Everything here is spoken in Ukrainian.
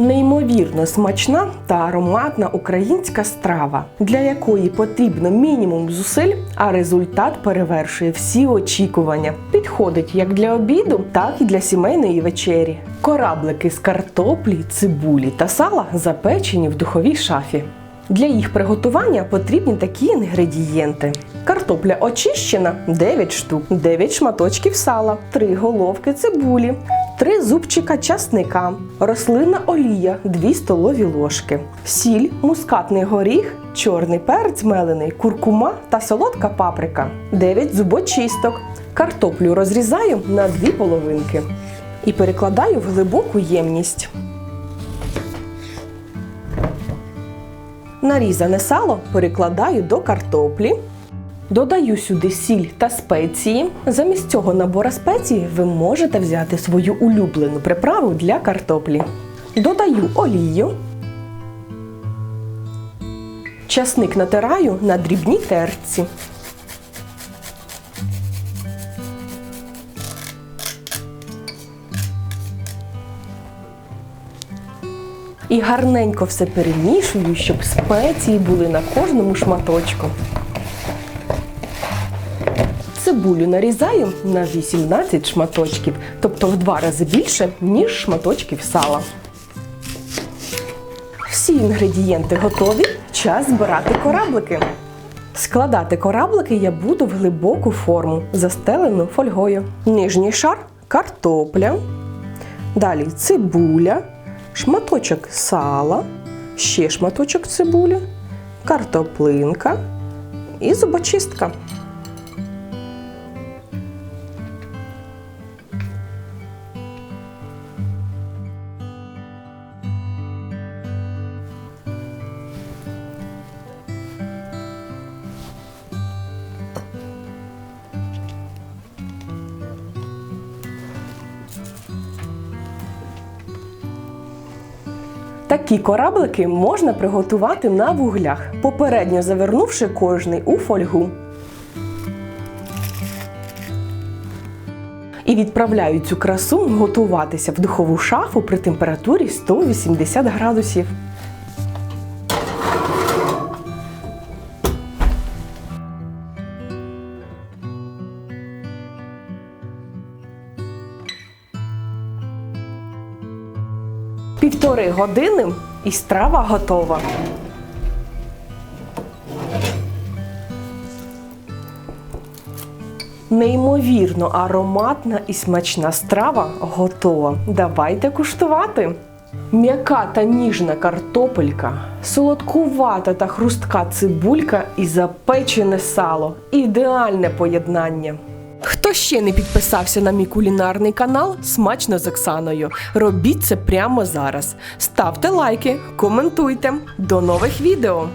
Неймовірно смачна та ароматна українська страва, для якої потрібно мінімум зусиль, а результат перевершує всі очікування. Підходить як для обіду, так і для сімейної вечері. Кораблики з картоплі, цибулі та сала запечені в духовій шафі. Для їх приготування потрібні такі інгредієнти: картопля очищена 9 штук, 9 шматочків сала, 3 головки цибулі, 3 зубчика часника, рослинна олія 2 столові ложки, сіль, мускатний горіх, чорний перець мелений, куркума та солодка паприка, 9 зубочисток. Картоплю розрізаю на дві половинки і перекладаю в глибоку ємність. Нарізане сало перекладаю до картоплі. Додаю сюди сіль та спеції. Замість цього набора спецій ви можете взяти свою улюблену приправу для картоплі. Додаю олію. Часник натираю на дрібній терці. І гарненько все перемішую, щоб спеції були на кожному шматочку. Цибулю нарізаю на 18 шматочків, тобто в два рази більше, ніж шматочків сала. Всі інгредієнти готові. Час збирати кораблики. Складати кораблики я буду в глибоку форму, застелену фольгою. Нижній шар картопля. Далі цибуля, шматочок сала, ще шматочок цибулі, картоплинка і зубочистка. Такі кораблики можна приготувати на вуглях, попередньо завернувши кожний у фольгу. І відправляю цю красу готуватися в духову шафу при температурі 180 градусів. Півтори години і страва готова. Неймовірно ароматна і смачна страва готова. Давайте куштувати. М'яка та ніжна картопелька, солодкувата та хрустка цибулька і запечене сало. Ідеальне поєднання. Хто ще не підписався на мій кулінарний канал Смачно з Оксаною? Робіть це прямо зараз. Ставте лайки, коментуйте. До нових відео!